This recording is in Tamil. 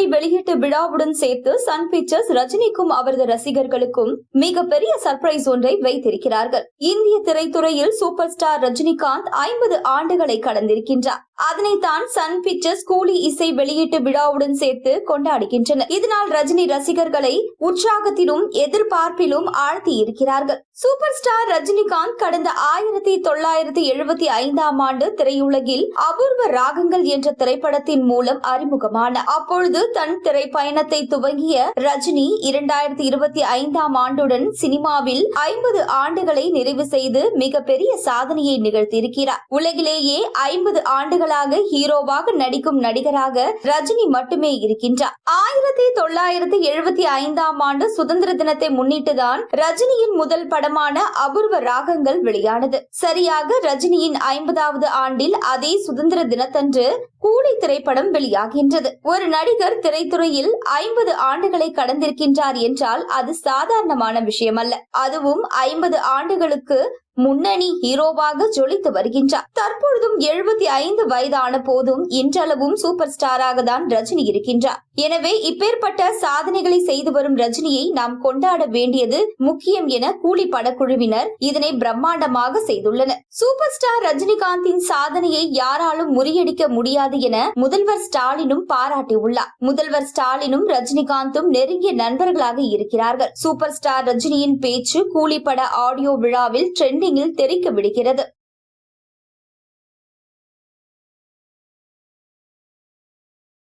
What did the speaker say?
இசை வெளியீட்டு விழாவுடன் சேர்த்து சன் பிக்சர்ஸ் ரஜினிக்கும் அவரது ரசிகர்களுக்கும் மிகப்பெரிய சர்ப்ரைஸ் ஒன்றை வைத்திருக்கிறார்கள். இந்திய திரைத்துறையில் சூப்பர் ஸ்டார் ரஜினிகாந்த் ஐம்பது ஆண்டுகளை கடந்திருக்கின்றார். அதனைத்தான் சன் பிக்சர்ஸ் கூலி இசை வெளியீட்டு விழாவுடன் சேர்த்து கொண்டாடுகின்றனர். இதனால் ரஜினி ரசிகர்களை உற்சாகத்திலும் எதிர்பார்ப்பிலும் ஆழ்த்தி இருக்கிறார்கள் சூப்பர் ஸ்டார் ரஜினிகாந்த் கடந்த ஆயிரத்தி தொள்ளாயிரத்தி எழுபத்தி ஐந்தாம் ஆண்டு திரையுலகில் அபூர்வ ராகங்கள் என்ற திரைப்படத்தின் மூலம் அறிமுகமான. அப்பொழுது தன் திரைப்பயணத்தை துவங்கிய ரஜினி இரண்டாயிரத்தி இருபத்தி ஐந்தாம் ஆண்டுடன் சினிமாவில் ஐம்பது ஆண்டுகளை நிறைவு செய்து மிகப்பெரிய சாதனையை நிகழ்த்தியிருக்கிறார். உலகிலேயே ஐம்பது ஆண்டுகள் ஆண்டுகளாக ஹீரோவாக நடிக்கும் நடிகராக ரஜினி மட்டுமே இருக்கின்றார். ஆயிரத்தி தொள்ளாயிரத்தி எழுபத்தி ஐந்தாம் ஆண்டு சுதந்திர தினத்தை முன்னிட்டுதான் ரஜினியின் முதல் படமான அபூர்வ ராகங்கள் வெளியானது. சரியாக ரஜினியின் ஐம்பதாவது ஆண்டில் அதே சுதந்திர தினத்தன்று கூலி திரைப்படம் வெளியாகின்றது. ஒரு நடிகர் திரைத்துறையில் ஐம்பது ஆண்டுகளை கடந்திருக்கின்றார் என்றால் அது சாதாரணமான விஷயமல்ல. அதுவும் ஐம்பது ஆண்டுகளுக்கு முன்னணி ஹீரோவாக ஜொலித்து வருகின்றார். தற்பொழுதும் எழுபத்தி ஐந்து வயதான போதும் இன்றளவும் சூப்பர் ஸ்டாராக தான் ரஜினி இருக்கின்றார். எனவே இப்பேற்பட்ட சாதனைகளை செய்து வரும் ரஜினியை நாம் கொண்டாட வேண்டியது முக்கியம் என கூலி படக்குழுவினர் இதனை பிரம்மாண்டமாக செய்துள்ளனர். சூப்பர் ஸ்டார் ரஜினிகாந்தின் சாதனையை யாராலும் முறியடிக்க முடியாது என முதல்வர் ஸ்டாலினும் பாராட்டியுள்ளார். முதல்வர் ஸ்டாலினும் ரஜினிகாந்தும் நெருங்கிய நண்பர்களாக இருக்கிறார்கள். சூப்பர் ஸ்டார் ரஜினியின் பேச்சு கூலி பட ஆடியோ விழாவில் ட்ரெண்ட் ட்ரெண்டிங்கில் தெரிக்க விடுகிறது.